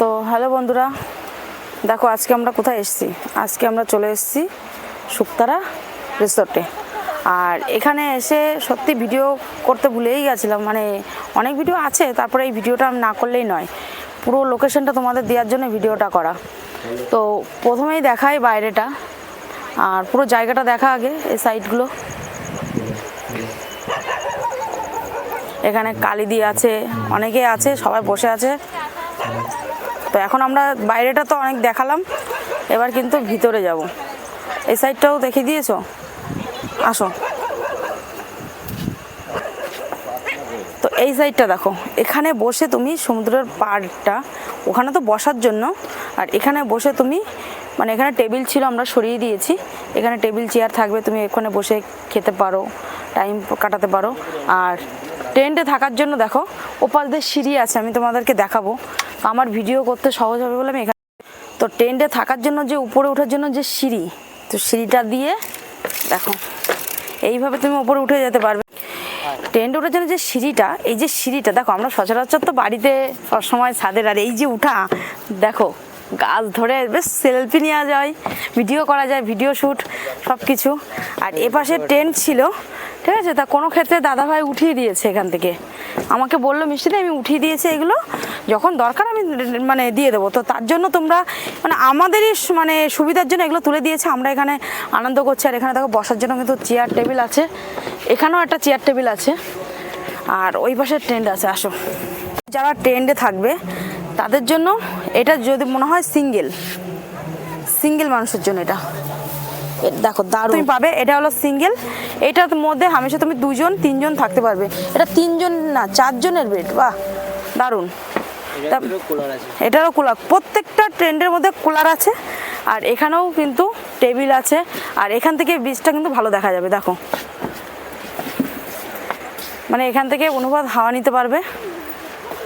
তো হ্যালো বন্ধুরা, দেখো আজকে আমরা কোথায় এসেছি? আজকে আমরা চলে এসেছি শুক্তারা রিসোর্টে আর এখানে এসে সত্যি ভিডিও করতে ভুলেই গেছিলাম মানে অনেক ভিডিও আছে, তারপরে এই ভিডিওটা আমি না করলেই নয়। পুরো লোকেশনটা তোমাদের দেওয়ার জন্য ভিডিওটা করা। তো প্রথমেই দেখাই বাইরেটা, আর পুরো জায়গাটা দেখা আগে, এই সাইডগুলো এখানে কালিদি আছে, অনেকে আছে, সবাই বসে আছে। তো এখন আমরা বাইরেটা তো অনেক দেখালাম। এবার কিন্তু ভিতরে যাব। এই সাইডটাও দেখিয়ে দিয়েছ? আসো। তো এই সাইডটা দেখো, এখানে বসে তুমি সমুদ্রের পাড়টা, ওখানে তো বসার জন্য, আর এখানে বসে তুমি মানে এখানে টেবিল ছিল আমরা সরিয়ে দিয়েছি, এখানে টেবিল চেয়ার থাকবে, তুমি এখানে বসে খেতে পারো, টাইম কাটাতে পারো। আর টেন্টে থাকার জন্য দেখো, ওপাশ দিয়ে সিঁড়ি আছে, আমি তোমাদেরকে দেখাবো। আমার ভিডিও করতে সহজ হবে বলে আমি এখানে তো টেন্টে থাকার জন্য যে উপরে ওঠার জন্য যে সিঁড়ি, তো সিঁড়িটা দিয়ে দেখো, এইভাবে তুমি উপরে উঠে যেতে পারবে। টেন্ট ওঠার জন্য যে সিঁড়িটা, এই যে সিঁড়িটা, দেখো আমরা সচরাচর তো বাড়িতে সবসময় ছাদের আর এই যে উঠা, দেখো, গাছ ধরে বেশ সেলফি নেওয়া যায় ভিডিও করা যায় ভিডিও শ্যুট সব কিছু আর এপাশে টেন্ট ছিল, ঠিক আছে? তা কোনো ক্ষেত্রে দাদাভাই উঠিয়ে দিয়েছে এখান থেকে। আমাকে বলল মিষ্টিতে আমি উঠিয়ে দিয়েছি এগুলো। যখন দরকার আমি মানে দিয়ে দেবো। তো তার জন্য তোমরা মানে আমাদেরই মানে সুবিধার জন্য এগুলো তুলে দিয়েছে। আমরা এখানে আনন্দ করছি। আর এখানে দেখো, বসার জন্য কিন্তু চেয়ার টেবিল আছে। এখানেও একটা চেয়ার টেবিল আছে। আর ওই পাশে ট্রেন্ড আছে। আসো। যারা ট্রেন্ডে থাকবে, তাদের জন্য এটা যদি মনে হয় সিঙ্গেল। সিঙ্গেল মানুষের জন্য এটা। দেখো দারুণ। তুমি পাবে এটা হলো সিঙ্গেল। এটার মধ্যে হামেশা তুমি দুজন তিনজন থাকতে পারবে। এটা তিনজন না চারজনের বেড বাহ দারুণ। এটারও কুলার প্রত্যেকটা ট্রেন্ডের মধ্যে কুলার আছে আর এখানেও কিন্তু টেবিল আছে আর এখান থেকে বীজটা কিন্তু ভালো দেখা যাবে দেখো। মানে এখান থেকে অনুবাদ হাওয়া নিতে পারবে।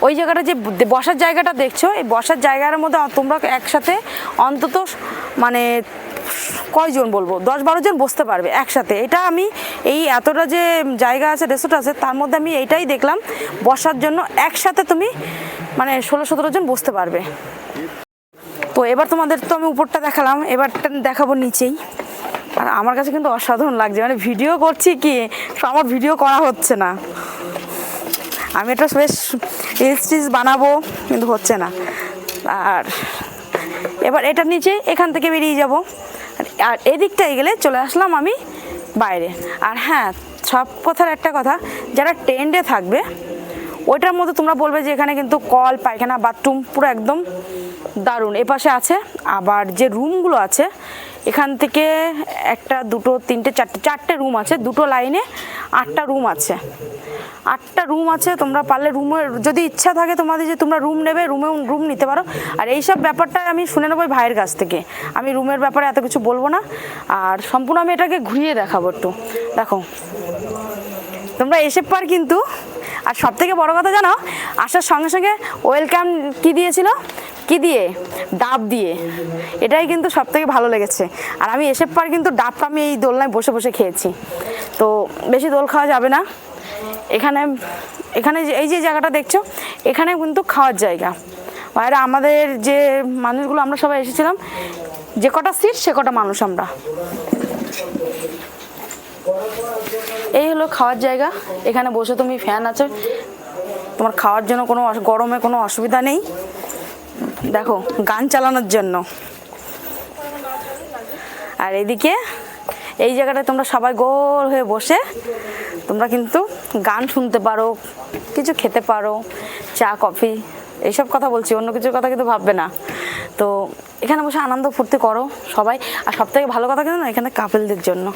ওই জায়গাটা যে বসার জায়গাটা দেখছ এই বসার জায়গার মধ্যে তোমরা একসাথে অন্তত মানে কয়জন বলব? দশ বারো জন বসতে পারবে একসাথে। এটা আমি এই এতটা যে জায়গা আছে রেসোর্ট আছে, তার মধ্যে আমি এইটাই দেখলাম। বসার জন্য একসাথে তুমি মানে ষোলো সতেরো জন বসতে পারবে। তো এবার তোমাদের তো আমি উপরটা দেখালাম এবারটা দেখাবো নিচেই। আর আমার কাছে কিন্তু অসাধারণ লাগছে। মানে ভিডিও করছি কি, আমার ভিডিও করা হচ্ছে না। আমি এটা বেশ রিলস টিলস বানাবো, কিন্তু হচ্ছে না। আর এবার এটার নিচে এখান থেকে বেরিয়ে যাব। আর এদিকটায় গেলে চলে আসলাম আমি বাইরে। আর হ্যাঁ সব কথার একটা কথা, যারা টেন্ডে থাকবে, ওইটার মধ্যে তোমরা বলবে যে এখানে কিন্তু কল, পায়খানা, বাথরুম পুরো একদম দারুণ। এপাশে আছে, আবার যে রুমগুলো আছে এখান থেকে একটা দুটো, তিনটে, চারটে চারটে রুম আছে, দুটো লাইনে আটটা রুম আছে। আটটা রুম আছে, তোমরা পারলে রুমের যদি ইচ্ছা থাকে তোমাদের যে তোমরা রুম নেবে রুমে রুম নিতে পারো। আর এইসব ব্যাপারটা আমি শুনে নেব ভাইয়ের কাছ থেকে। আমি রুমের ব্যাপারে এত কিছু বলব না। আর সম্পূর্ণ আমি এটাকে ঘুরিয়ে দেখাবো একটু। দেখো, তোমরা এসে পার কিন্তু, আর সব থেকে বড় কথা জানো, আসার সঙ্গে সঙ্গে ওয়েলকাম কি দিয়েছিল? কি দিয়ে, ডাব দিয়ে, এটাই কিন্তু সব থেকে ভালো লেগেছে। আর আমি এসে পার কিন্তু ডাবটা আমি এই দোলনায় বসে বসে খেয়েছি। তো বেশি দোল খাওয়া যাবে না। এখানে এখানে এই যে জায়গাটা দেখছ, এখানে কিন্তু খাওয়ার জায়গা। বাইরে আমাদের যে মানুষগুলো, আমরা সবাই এসেছিলাম, যে কটা সিট, সে কটা মানুষ আমরা। এই হলো খাওয়ার জায়গা। এখানে বসে তুমি ফ্যান আছে। তোমার খাওয়ার জন্য কোনো গরমে কোনো অসুবিধা নেই। দেখো, গান চালানোর জন্য। আর এদিকে, এই জায়গাটায় তোমরা সবাই গোল হয়ে বসে তোমরা কিন্তু গান শুনতে পারো, কিছু খেতে পারো, চা, কফি, এইসব কথা বলছি, অন্য কিছুর কথা কিন্তু ভাববে না। তো এখানে বসে আনন্দ ফুর্তি করো সবাই। আর সব থেকে ভালো কথা কিন্তু না এখানে কাপেলদের জন্য।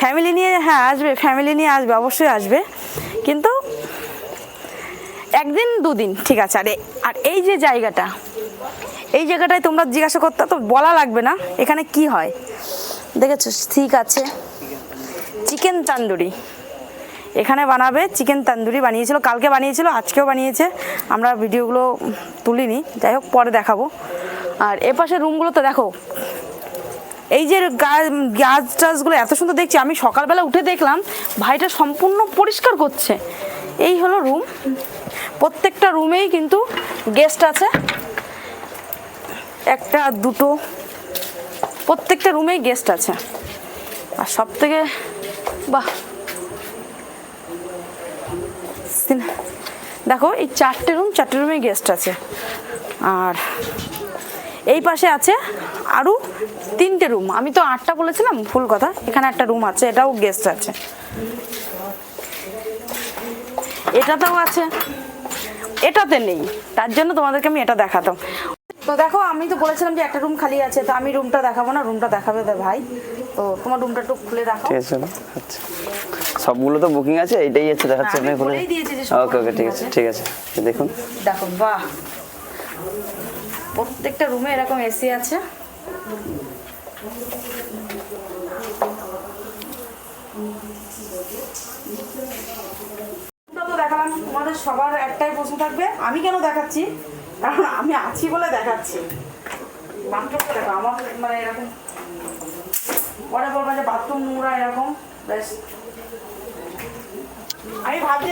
ফ্যামিলি নিয়ে হ্যাঁ আসবে ফ্যামিলি নিয়ে আসবে, অবশ্যই আসবে। কিন্তু একদিন, দুদিন, ঠিক আছে। আরে, আর এই যে জায়গাটা, এই জায়গাটায় তোমরা জিজ্ঞাসা করতে, তো বলা লাগবে না, এখানে কি হয়? দেখেছ, ঠিক আছে। চিকেন তান্দুরি, এখানে বানাবে, চিকেন তান্দুরি বানিয়েছিল, কালকে বানিয়েছিল, আজকেও বানিয়েছে। আমরা ভিডিওগুলো তুলিনি, যাই হোক, পরে দেখাবো। আর এপাশে রুমগুলো তো দেখো, এই যে গাছ টাছগুলো এত সুন্দর দেখছি, আমি সকালবেলা উঠে দেখলাম, ভাইটা সম্পূর্ণ পরিষ্কার করছে। এই হলো রুম প্রত্যেকটা রুমেই কিন্তু গেস্ট আছে। একটা, দুটো, প্রত্যেকটা রুমেই গেস্ট আছে। আর সব থেকে বাহ দেখো, এই চারটে রুম চারটে রুমে গেস্ট আছে। আর এই পাশে আছে আরও তিনটে রুম আমি তো আটটা বলেছিলাম ফুল কথা। এখানে একটা রুম আছে, এটাও গেস্ট আছে। এটাতেও আছে। এটাতে নেই। তার জন্য তোমাদেরকে আমি এটা দেখাতাম। তো দেখো আমি তো বলেছিলাম যে একটা রুম খালি আছে তো আমি রুমটা দেখাবো না রুমটা দেখাবে দে ভাই। তো তোমার রুমটা একটু খুলে দেখো ঠিক আছে আচ্ছা। সবগুলো তো বুকিং আছে এইটাই আছে দেখাচ্ছে আমি খুলে দিয়েছি ওকে ওকে ঠিক আছে। ঠিক আছে দেখুন। দেখো বাহ। প্রত্যেকটা রুমে এরকম এসি আছে। তো দেখালাম তোমাদের সবার একটাই প্রশ্ন থাকবে, আমি কেন দেখাচ্ছি? কারণ আমি আছি বলে দেখাচ্ছি। মানে আমি ভাবছি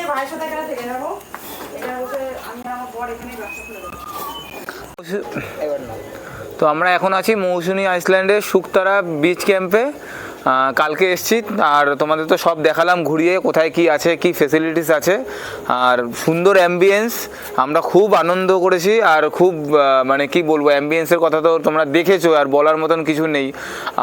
তো আমরা এখন আছি মৌসুনি আইসল্যান্ডের শুকতারা বিচ ক্যাম্পে কালকে এসছি, আর তোমাদের তো সব দেখালাম ঘুরিয়ে কোথায় কি আছে, কি ফেসিলিটিস আছে। আর সুন্দর অ্যাম্বিয়েন্স আমরা খুব আনন্দ করেছি, আর খুব মানে কি বলব অ্যাম্বিয়েন্সের কথা তো তোমরা দেখেছ, আর বলার মতন কিছু নেই।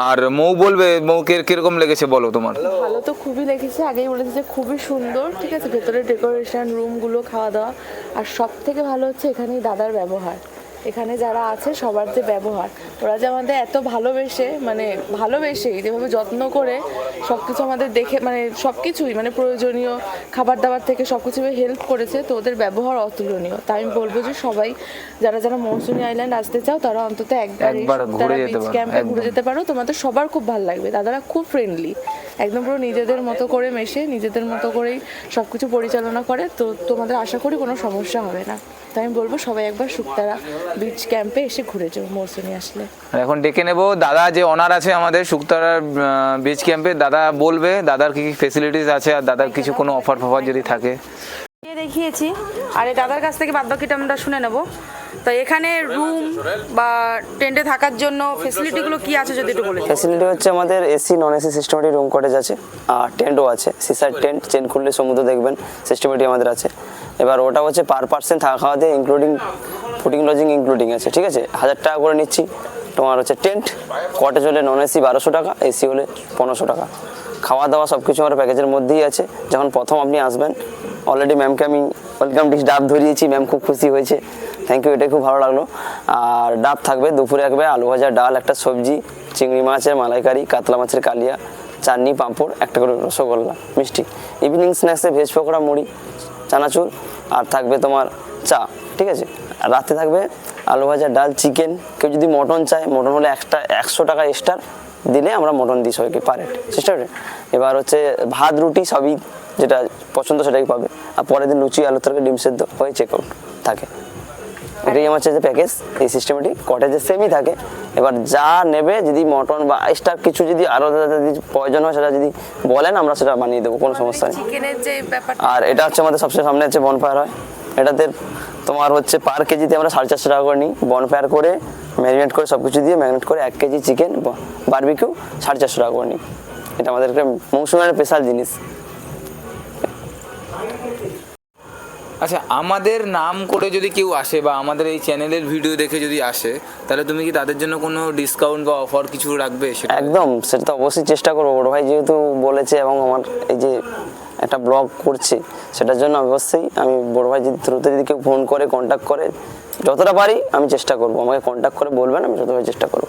আর মৌ বলবে মৌকে কীরকম লেগেছে বলো তোমার? ভালো তো খুবই লেগেছে, আগেই বলেছি যে খুবই সুন্দর, ঠিক আছে? ভেতরে ডেকোরেশন রুমগুলো খাওয়া দাওয়া, আর সব থেকে ভালো হচ্ছে এখানেই দাদার ব্যবহার। এখানে যারা আছে সবার যে ব্যবহার। ওরা যে আমাদের এত ভালোবেসে মানে ভালোবেসে যেভাবে যত্ন করে সব কিছু আমাদের দেখে মানে সব কিছুই মানে প্রয়োজনীয় খাবার দাবার থেকে সব কিছু হেল্প করেছে তো ওদের ব্যবহার অতুলনীয়। তাই আমি বলব যে সবাই যারা যারা মৌসুমী আইল্যান্ড আসতে চাও তারা অন্তত একবার একবার ঘুরে। যেতে পারো তোমাদের সবার খুব ভালো লাগবে। দাদারা খুব ফ্রেন্ডলি একদম পুরো নিজেদের মতো করে মেশে নিজেদের মতো করেই সব কিছু পরিচালনা করে তো তোমাদের আশা করি কোনো সমস্যা হবে না। তাই আমি বলব সবাই একবার শুক্তারা বিচ ক্যাম্পে এসে ঘুরে যাও মৌসুমি আসলে। এখন ডেকে নেব। দাদা যে অনার আছে আমাদের শুকতারার বিচ ক্যাম্পে দাদা বলবে দাদার কি কি ফেসিলিটিস আছে আর দাদার কিছু কোনো অফার ফফার যদি থাকে। দেখিয়েছি। আর এই দাদার কাছ থেকে বাদবাকিটা আমরা শুনে নেব। তো এখানে রুম বা টেন্টে থাকার জন্য ফেসিলিটিগুলো কি আছে যদি একটু বলে দিন। ফ্যাসিলিটি হচ্ছে আমাদের AC non AC systematic room cottage আছে। আর টেন্টও আছে। সিসার টেন্ট চেন খুললে সমুদ্র দেখবেন সিস্টেমেটিক আমাদের আছে। এবার ওটা হচ্ছে পার পার্সেন্ট থাকা খাওয়াতে ইনক্লুডিং ফুডিং লজিং ইনক্লুডিং আছে, ঠিক আছে? হাজার টাকা করে নিচ্ছি। তোমার হচ্ছে টেন্ট কটেজ হলে নন এসি বারোশো টাকা এসি হলে পনেরোশো টাকা। খাওয়া দাওয়া সব কিছু আমার প্যাকেজের মধ্যেই আছে। যখন প্রথম আপনি আসবেন অলরেডি ম্যামকে আমি ওয়েলকাম ডিশ ডাব ধরিয়েছি ম্যাম খুব খুশি হয়েছে। থ্যাংক ইউ এটাই খুব ভালো লাগল। আর ডাব থাকবে, দুপুরে থাকবে আলু ভাজা, ডাল, একটা সবজি, চিংড়ি মাছের মালাইকারি, কাতলা মাছের কালিয়া, চাটনি, পাঁপড়, একটা করে রসগোল্লা, মিষ্টি। ইভিনিং স্ন্যাক্সে ভেজ পকোড়া, মুড়ি, চানাচুর, আর থাকবে তোমার চা, ঠিক আছে? রাতে থাকবে আলু ভাজা ডাল চিকেন। কেউ যদি মটন চায় মটন হলে একটা একশো টাকা এক্সট্রা দিলে আমরা মটন দিই সবাইকে পার সিস্টেম এবার হচ্ছে ভাত রুটি সবই যেটা পছন্দ সেটাই পাবে। আর পরের দিন লুচি আলু তরকারি ডিম সেদ্ধ হয়ে চেক আউট থাকে। এটাই আমার হচ্ছে যে প্যাকেজ এই সিস্টেমেটিক কটেজে সেমই থাকে। এবার যা নেবে যদি মটন বা এক্সট্রা কিছু যদি আরও যদি প্রয়োজন হয় সেটা যদি বলেন আমরা সেটা বানিয়ে দেবো কোনো সমস্যা নেই। আর এটা হচ্ছে আমাদের সবচেয়ে সামনে হচ্ছে বনফায়ার হয়। এটাতে তোমার হচ্ছে পার কেজিতে আমরা সাড়ে চারশো টাকা করে নিই। বনফায়ার করে ম্যারিনেট করে সব কিছু দিয়ে ম্যারিনেট করে এক কেজি চিকেন বারবিকিউ সাড়ে চারশো টাকা করে নিই। এটা আমাদের একটা মৌসুমের স্পেশাল জিনিস। আচ্ছা আমাদের নাম করে যদি কেউ আসে বা আমাদের এই চ্যানেলের ভিডিও দেখে যদি আসে তাহলে তুমি কি তাদের জন্য কোনো ডিসকাউন্ট বা অফার কিছু রাখবে সেটা? একদম সেটা তো অবশ্যই চেষ্টা করব। বড় ভাই যেহেতু বলেছে এবং আমার এই যে একটা ব্লগ করছে, সেটার জন্য অবশ্যই আমি বড় ভাই যদি থ্রুতে যদি কেউ ফোন করে কন্ট্যাক্ট করে, যতটা পারি আমি চেষ্টা করব। আমাকে কন্ট্যাক্ট করে বলবেন, আমি যতটা চেষ্টা করব।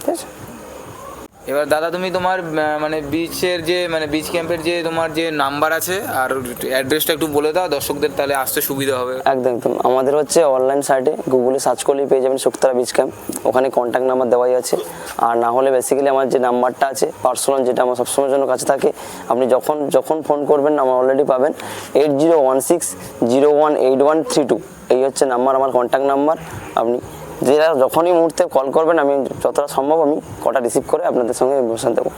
ঠিক আছে? এবার দাদা, তুমি তোমার মানে বিচের যে মানে বিচ ক্যাম্পের যে তোমার যে নাম্বার আছে, আর অ্যাড্রেসটা একটু বলে দাও, দর্শকদের তাহলে আসতে সুবিধা হবে। একদম একদম। আমাদের হচ্ছে অনলাইন সাইটে গুগলে সার্চ করলেই পেয়ে যাবেন শুক্তারা বিচ ক্যাম্প ওখানে কন্ট্যাক্ট নাম্বার দেওয়াই আছে। আর না হলে বেসিক্যালি আমার যে নাম্বারটা আছে পার্সোনাল যেটা আমার সবসময়ের জন্য কাছে থাকে, আপনি যখন যখন ফোন করবেন আমার অলরেডি পাবেন। Eight zero one six zero one eight one three two এই হচ্ছে নাম্বার আমার কন্ট্যাক্ট নাম্বার আপনি যেটা যখনই মুহূর্তে কল করবেন আমি যতটা সম্ভব আমি কটা রিসিভ করে আপনাদের সঙ্গে বসান দেবো।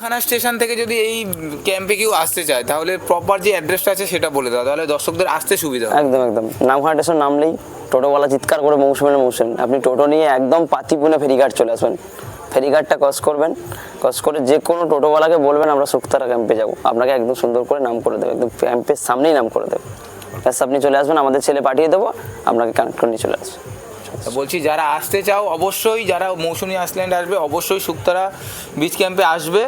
খানা স্টেশন থেকে যদি এই ক্যাম্পে কেউ আসতে চায় তাহলে প্রপার যে অ্যাড্রেসটা আছে সেটা বলে দাও তাহলে দর্শকদের আসতে সুবিধা একদম একদম। নামখানা স্টেশন নামলেই টোটোওয়ালা চিৎকার করে মৌসুম আপনি টোটো নিয়ে একদম পাতিপুনে ফেরিঘাট চলে আসবেন। ফেরিঘাটটা ক্রস করবেন ক্রস করে যে কোনো টোটোওয়ালাকে বলবেন আমরা শুক্তারা ক্যাম্পে যাব। আপনাকে একদম সুন্দর করে নাম করে দেবে একদম ক্যাম্পের সামনেই নাম করে দেবে। ব্যাস আপনি চলে আসবেন আমাদের ছেলে পাঠিয়ে দেবো আপনাকে কানেক্ট করে নিয়ে চলে আসবে। বলছি যারা আসতে চাও অবশ্যই যারা মৌসুমি আইসল্যান্ড আসবে অবশ্যই শুক্তারা বিচ ক্যাম্পে আসবে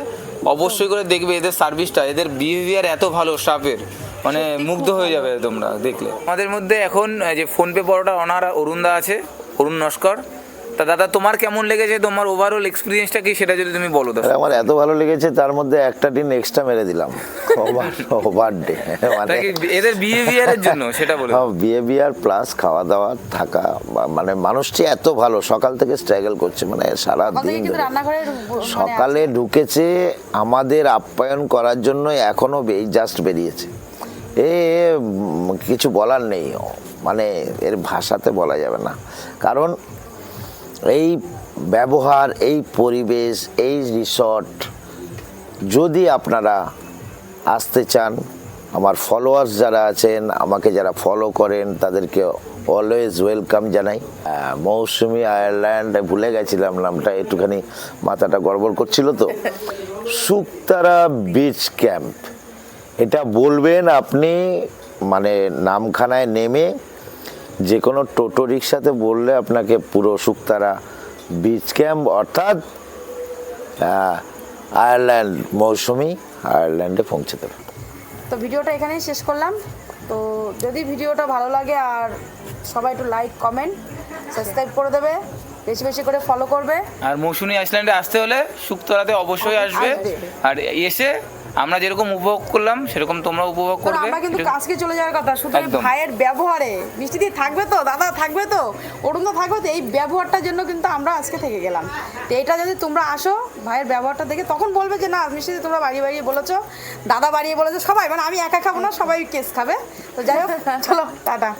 অবশ্যই করে দেখবে এদের সার্ভিসটা এদের বিহেভিয়ার এত ভালো স্টাফের মানে মুগ্ধ হয়ে যাবে তোমরা দেখলে। আমাদের মধ্যে এখন যে ফোনপে পরোটা অনার অরুণদা আছে অরুণ নস্কর। তা দাদা তোমার কেমন লেগেছে? তোমার ওভারঅল এক্সপিরিয়েন্সটা কি? সেটা যদি তুমি বলো দাদা। আমার এত ভালো লেগেছে তার মধ্যে একটা দিন এক্সট্রা মেরে দিলাম। ওভার ওভার ডে কি এদের বিহেভিয়ারের জন্য সেটা বলো। দাও। বিহেভিয়ার প্লাস খাওয়া দাওয়া থাকা বা- মানে মানুষটি এত ভালো সকাল থেকে স্ট্রাগল করছে মানে সারা দিন মানে সকালে ঢুকেছে আমাদের আপ্যায়ন করার জন্য এখনও জাস্ট বেরিয়েছে। এ কিছু বলার নেই মানে এর ভাষাতে বলা যাবে না। কারণ এই ব্যবহার এই পরিবেশ এই রিসর্ট যদি আপনারা আসতে চান আমার ফলোয়ার্স যারা আছেন আমাকে যারা ফলো করেন তাদেরকে অলওয়েজ ওয়েলকাম জানাই। মৌসুমি আয়ারল্যান্ড ভুলে গেছিলাম নামটা একটুখানি মাথাটা গড়বড় করছিল তো। শুকতারা বিচ ক্যাম্প এটা বলবেন আপনি মানে নামখানায় নেমে যে কোনো টোটো রিক্সাতে বললে আপনাকে পুরো শুকতারা বিচ ক্যাম্প অর্থাৎ আয়ারল্যান্ড মৌসুমি আয়ারল্যান্ডে পৌঁছে দেবে। তো ভিডিওটা এখানেই শেষ করলাম। তো যদি ভিডিওটা ভালো লাগে আর সবাই একটু লাইক কমেন্ট সাবস্ক্রাইব করে দেবে বেশি বেশি করে ফলো করবে। আর মৌসুমি আইসল্যান্ডে আসতে হলে শুক্তরাতে অবশ্যই আসবে। আসবে। আর এসে আমরা যেরকম উপভোগ করলাম সেরকম তোমরা উপভোগ করবে। আমরা কিন্তু কাজকে চলে যাওয়ার কথা শুধু ভাইয়ের ব্যবহারে। মিষ্টি দিয়ে থাকবে তো? দাদা থাকবে তো? অরুণ থাকবে তো? এই ব্যবহারটার জন্য কিন্তু আমরা আজকে থেকে গেলাম। তো এটা যদি তোমরা আসো ভাইয়ের ব্যবহারটা দেখে তখন বলবে যে না মিষ্টি দিয়ে তোমরা বাড়িয়ে বাড়িয়ে বলেছ দাদা বাড়িয়ে বলেছ সবাই মানে আমি একা খাব না সবাই কেস খাবে। তো যাই হোক চলো টাটা।